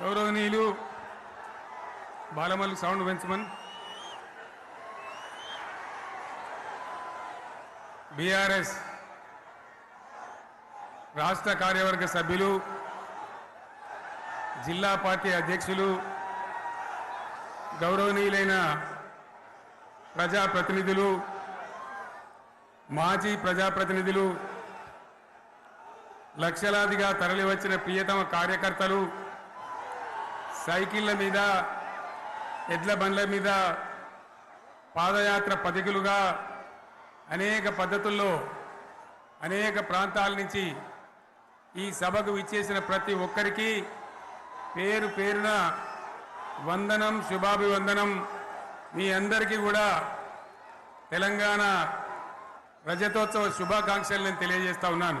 గౌరవనీయులు Balamalli sound పెంచమన్ BRS రాష్ట్ర కార్యవర్గ సభ్యులు జిల్లా పార్టీ అధ్యక్షులు గౌరవనీయులైన ప్రజాప్రతినిధులు మాజీ ప్రజాప్రతినిధులు లక్షలాదిగా తరలివచ్చిన ప్రియతమ కార్యకర్తలు సైకిళ్ళ మీద ఎడ్ల బండ్ల మీద పాదయాత్ర పథికులుగా అనేక పద్ధతుల్లో అనేక ప్రాంతాల నుంచి ఈ సభకు విచ్చేసిన ప్రతి ఒక్కరికి పేరు పేరున వందనం శుభాభివందనం. మీ అందరికీ కూడా తెలంగాణ రజతోత్సవ శుభాకాంక్షలు నేను తెలియజేస్తా ఉన్నాను.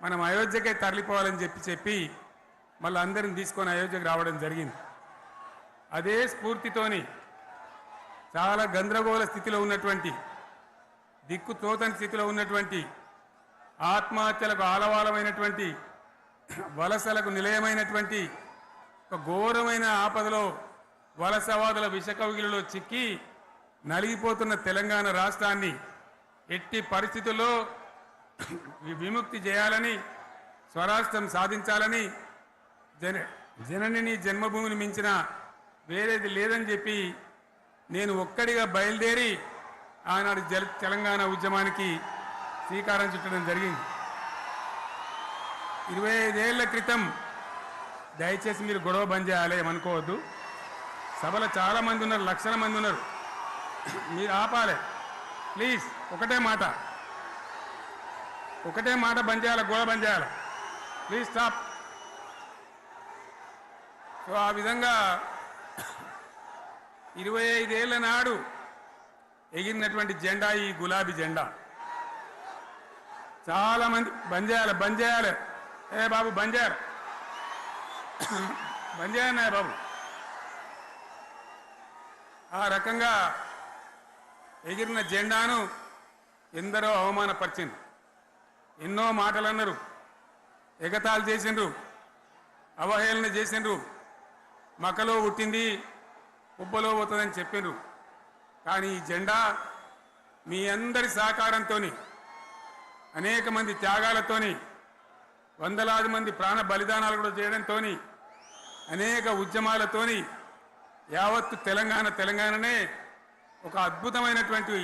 మనం అయోధ్యకే తరలిపోవాలని చెప్పి చెప్పి మళ్ళీ అందరిని తీసుకొని అయోధ్యకు రావడం జరిగింది. అదే స్ఫూర్తితోని చాలా గందరగోళ స్థితిలో ఉన్నటువంటి దిక్కు తోతని స్థితిలో ఉన్నటువంటి ఆత్మహత్యలకు ఆలవాలమైనటువంటి వలసలకు నిలయమైనటువంటి ఒక ఘోరమైన ఆపదలో వలసవాదుల విషకవిలలో చిక్కి నలిగిపోతున్న తెలంగాణ రాష్ట్రాన్ని ఎట్టి పరిస్థితుల్లో విముక్తి చేయాలని స్వరాష్ట్రం సాధించాలని జన జననిని జన్మభూమిని మించిన వేరేది లేదని చెప్పి నేను ఒక్కడిగా బయలుదేరి ఆనాడు జల తెలంగాణ ఉద్యమానికి శ్రీకారం చుట్టడం జరిగింది. ఇరవై ఐదేళ్ళ క్రితం దయచేసి మీరు గొడవ బంద్ చేయాలి ఏమనుకోవద్దు. సభలో చాలా మంది ఉన్నారు లక్షల మంది ఉన్నారు. మీరు ఆపాలి. ప్లీజ్ ఒకటే మాట. ఒకటే మాట బంద్ చేయాలి? గోడ బంద్ చేయాలి? ప్లీజ్ స్టాప్ సో ఆ విధంగా ఇరవై ఐదేళ్ళ నాడు ఎగిరినటువంటి జెండా ఈ గులాబీ జెండా. చాలా మంది బంద్ చేయాలి బంద్ చేయాలి. ఏ బాబు బంద్ చేయాలి. బంద్ చేయండి బాబు. ఆ రకంగా ఎగిరిన జెండాను ఎందరో అవమానపరిచింది ఎన్నో మాటలు అన్నారు ఎగతాళి చేసిండ్రు. అవహేళన చేసిండ్రు. మకలో పుట్టింది ఉబ్బలో పోతుందని చెప్పిండ్రు కానీ ఈ జెండా మీ అందరి సహకారంతో అనేక మంది త్యాగాలతోని వందలాది మంది ప్రాణ బలిదానాలు కూడా చేయడంతో అనేక ఉద్యమాలతోని యావత్తు తెలంగాణ తెలంగాణనే ఒక అద్భుతమైనటువంటి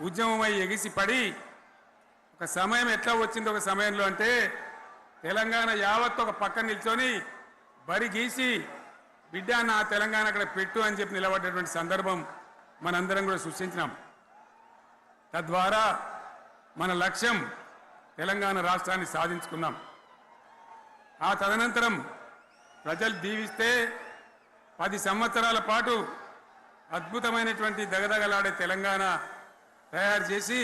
ఉద్యమమై ఎగిసి పడి ఒక సమయం ఎట్లా వచ్చింది ఒక సమయంలో అంటే తెలంగాణ యావత్తు ఒక పక్కన నిల్చొని బరి గీసి బిడ్డ నా తెలంగాణ అక్కడ పెట్టు అని చెప్పి నిలబడ్డటువంటి సందర్భం మనందరం కూడా సృష్టించినాం. తద్వారా మన లక్ష్యం తెలంగాణ రాష్ట్రాన్ని సాధించుకున్నాం. ఆ తదనంతరం ప్రజలు దీవిస్తే పది సంవత్సరాల పాటు అద్భుతమైనటువంటి దగదగలాడే తెలంగాణ తయారు చేసి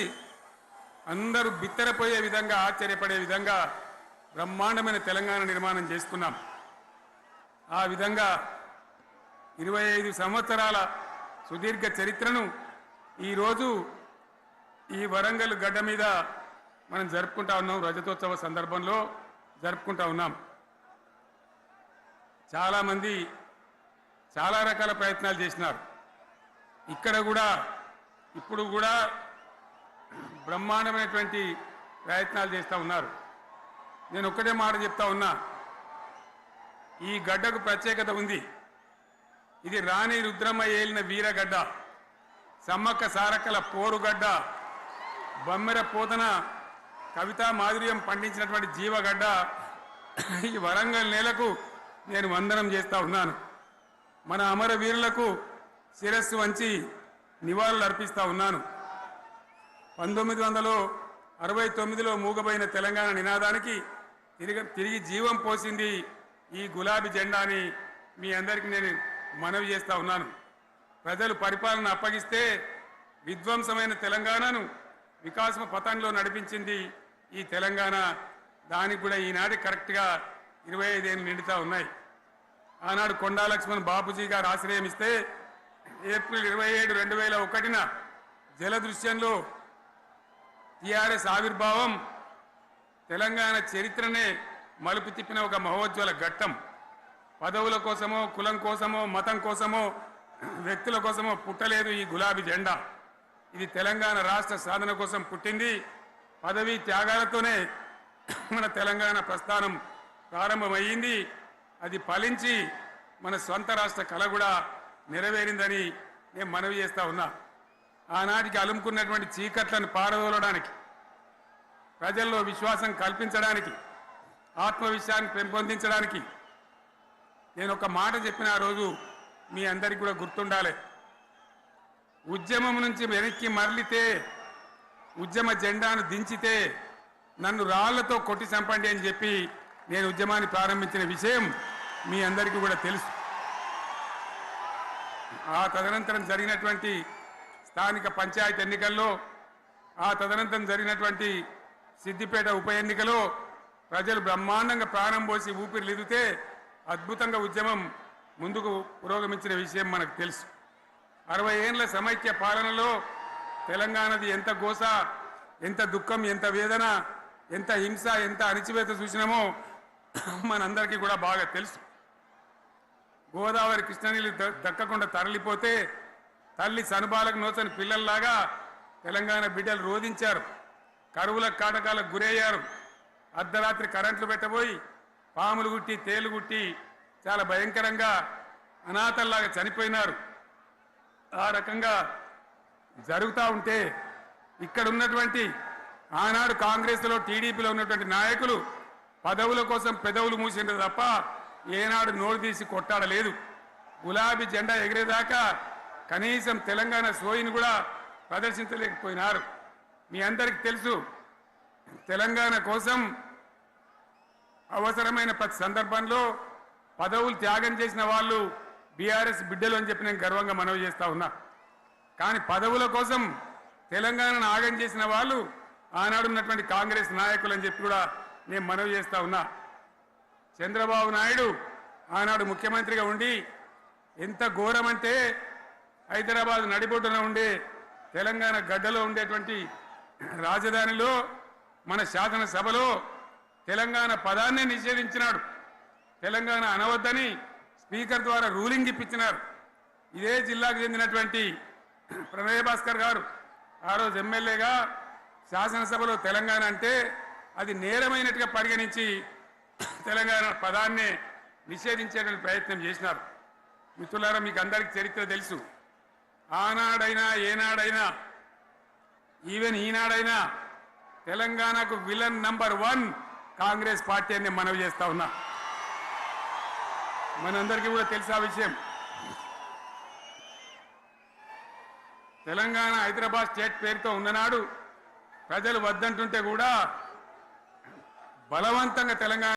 అందరూ బిత్తరపోయే విధంగా ఆశ్చర్యపడే విధంగా బ్రహ్మాండమైన తెలంగాణ నిర్మాణం చేసుకున్నాం. ఆ విధంగా ఇరవై ఐదు సంవత్సరాల సుదీర్ఘ చరిత్రను ఈరోజు ఈ వరంగల్ గడ్డ మీద మనం జరుపుకుంటా ఉన్నాం. రజతోత్సవ సందర్భంలో జరుపుకుంటా ఉన్నాం. చాలామంది చాలా రకాల ప్రయత్నాలు చేసినారు. ఇక్కడ కూడా ఇప్పుడు కూడా బ్రహ్మాండమైనటువంటి ప్రయత్నాలు చేస్తూ ఉన్నారు. నేను ఒక్కటే మాట చెప్తా ఉన్నా ఈ గడ్డకు ప్రత్యేకత ఉంది. ఇది రాణి రుద్రమ్మ ఏలిన వీరగడ్డ సమ్మక్క సారక్కల పోరుగడ్డ బొమ్మెర పోతన కవితా మాధుర్యం పండించినటువంటి జీవగడ్డ ఈ వరంగల్ నేలకు నేను వందనం చేస్తూ ఉన్నాను. మన అమరవీరులకు శిరస్సు వంచి నివాళులు అర్పిస్తూ ఉన్నాను. పంతొమ్మిది వందల అరవై తొమ్మిదిలో మూగబోయిన తెలంగాణ నినాదానికి తిరిగి తిరిగి జీవం పోసింది ఈ గులాబీ జెండాని మీ అందరికీ నేను మనవి చేస్తూ ఉన్నాను. ప్రజలు పరిపాలన అప్పగిస్తే విధ్వంసమైన తెలంగాణను వికాసమ పథంలో నడిపించింది ఈ తెలంగాణ. దానికి కూడా ఈనాటి కరెక్ట్గా ఇరవై ఐదేళ్ళు నిండుతా ఉన్నాయి. ఆనాడు కొండా లక్ష్మణ్ బాపూజీ గారు ఆశ్రయం ఇస్తే ఏప్రిల్ ఇరవై ఏడు రెండు వేల ఒకటిన జలదృశ్యంలో టిఆర్ఎస్ ఆవిర్భావం తెలంగాణ చరిత్రనే మలుపు తిప్పిన ఒక మహోజ్వల ఘట్టం. పదవుల కోసమో కులం కోసమో మతం కోసమో వ్యక్తుల కోసమో పుట్టలేదు ఈ గులాబీ జెండా. ఇది తెలంగాణ రాష్ట్ర సాధన కోసం పుట్టింది. పదవి త్యాగాలతోనే మన తెలంగాణ ప్రస్థానం ప్రారంభమయ్యింది. అది ఫలించి మన సొంత రాష్ట్ర కళ కూడా నెరవేరిందని నేను మనవి చేస్తా ఉన్నా. ఆనాటికి అలుముకున్నటువంటి చీకట్లను పారదోలడానికి ప్రజల్లో విశ్వాసం కల్పించడానికి ఆత్మవిశ్వాన్ని పెంపొందించడానికి నేను ఒక మాట చెప్పిన ఆ రోజు మీ అందరికీ కూడా గుర్తుండాలి. ఉద్యమం నుంచి వెనక్కి మరలితే ఉద్యమ జెండాను దించితే నన్ను రాళ్ళతో కొట్టి చంపండి అని చెప్పి నేను ఉద్యమాన్ని ప్రారంభించిన విషయం మీ అందరికీ కూడా తెలుసు. ఆ తదనంతరం జరిగినటువంటి స్థానిక పంచాయతీ ఎన్నికల్లో ఆ తదనంతరం జరిగినటువంటి సిద్దిపేట ఉప ఎన్నికలో ప్రజలు బ్రహ్మాండంగా ప్రాణం పోసి ఊపిరిలిదితే అద్భుతంగా ఉద్యమం ముందుకు పురోగమించిన విషయం మనకు తెలుసు. అరవై ఏండ్ల సమైక్య పాలనలో తెలంగాణది ఎంత గోస ఎంత దుఃఖం ఎంత వేదన ఎంత హింస ఎంత అణిచివేత చూసినామో మనందరికీ కూడా బాగా తెలుసు. గోదావరి కృష్ణనీళ్ళు ద- దక్కకుండా తరలిపోతే తల్లి సనుబాలకు నోచని పిల్లల్లాగా తెలంగాణ బిడ్డలు రోధించారు. కరువుల కాటకాలకు గురయ్యారు. అర్ధరాత్రి కరెంట్లు పెట్టబోయి పాములు గుట్టి తేలు గుట్టి చాలా భయంకరంగా అనాథల్లాగా చనిపోయినారు. ఆ రకంగా జరుగుతూ ఉంటే ఇక్కడ ఉన్నటువంటి ఆనాడు కాంగ్రెస్లో టీడీపీలో ఉన్నటువంటి నాయకులు పదవుల కోసం పెదవులు మూసిండ్రు తప్ప ఏనాడు నోరు తీసి కొట్టాడలేదు. గులాబీ జెండా ఎగిరేదాకా కనీసం తెలంగాణ సోయిని కూడా ప్రదర్శించలేకపోయినారు. మీ అందరికీ తెలుసు తెలంగాణ కోసం అవసరమైన ప్రతి సందర్భంలో పదవులు త్యాగం చేసిన వాళ్ళు బీఆర్ఎస్ బిడ్డలు అని చెప్పి నేను గర్వంగా మనవి చేస్తా ఉన్నా. కానీ పదవుల కోసం తెలంగాణను ఆగం చేసిన వాళ్ళు ఆనాడు ఉన్నటువంటి కాంగ్రెస్ నాయకులు అని చెప్పి కూడా నేను మనవి చేస్తా ఉన్నా. చంద్రబాబు నాయుడు ఆనాడు ముఖ్యమంత్రిగా ఉండి ఎంత ఘోరమంటే హైదరాబాద్ నడిబొడ్డున ఉండే తెలంగాణ గడ్డలో ఉండేటువంటి రాజధానిలో మన శాసనసభలో తెలంగాణ పదాన్నే నిషేధించినాడు. తెలంగాణ అనవద్దని స్పీకర్ ద్వారా రూలింగ్ ఇప్పించినారు. ఇదే జిల్లాకు చెందినటువంటి ప్రణయ భాస్కర్ గారు. ఆ రోజు ఎమ్మెల్యేగా శాసనసభలో తెలంగాణ అంటే అది నేరమైనట్టుగా పరిగణించి తెలంగాణ పదాన్ని నిషేధించేటువంటి ప్రయత్నం చేసినారు. మిత్రులారా మీకు అందరికీ చరిత్ర తెలుసు. ఆనాడైనా ఏనాడైనా ఈవెన్ ఈనాడైనా తెలంగాణకు villain number one Congress party అని మనవి చేస్తా ఉన్నా. మనందరికీ కూడా తెలిసా విషయం? తెలంగాణ హైదరాబాద్ స్టేట్ పేరుతో ఉన్ననాడు ప్రజలు వద్దంటుంటే కూడా బలవంతంగా తెలంగాణ